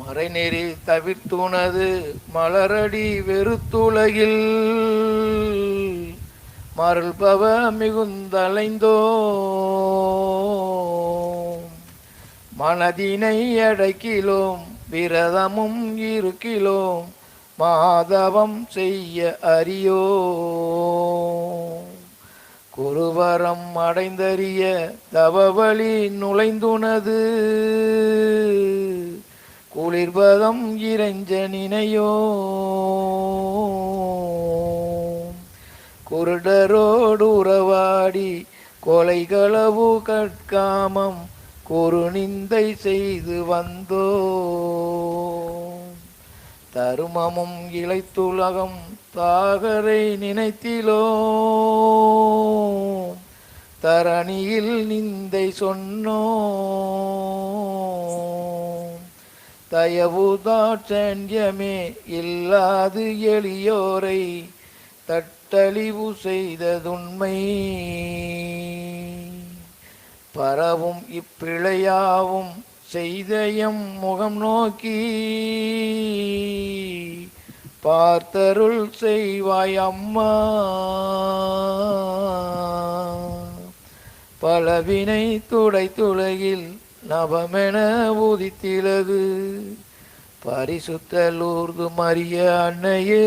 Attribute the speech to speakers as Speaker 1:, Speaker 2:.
Speaker 1: மறைநெறி தவிர்த்துனது மலரடி வெறுத்துலகில். மருள்பவ மிகுந்தலைந்தோ மனதினை அடைக்கிலோம் விரதமும் இருக்கிலோம் மாதவம் செய்ய அறியோ குருவரம் அடைந்தறிய தவவழி நுழைந்துனது குளிர்பதம் இறைஞ்ச நினையோ. குருடரோடு உறவாடி கொலைகளவு கட்காமம் குறுநிந்தை செய்து வந்தோ. தருமமும் இளைத்துலகம் தாகரை நினைத்திலோ. தரணியில் நிந்தை சொன்னோ. தயவுதாட்சண்யமே இல்லாது எளியோரை தட்டழிவு செய்ததுண்மை. பரவும் இப்பிழையாவும் செய்தயம் முகம் நோக்கி. பார்த்தருள் செய்வாய் அம்மா. பலவினை துடை துலகில் நபமென உதித்திலது பரிசுத்த லூர்து மரிய அன்னையே.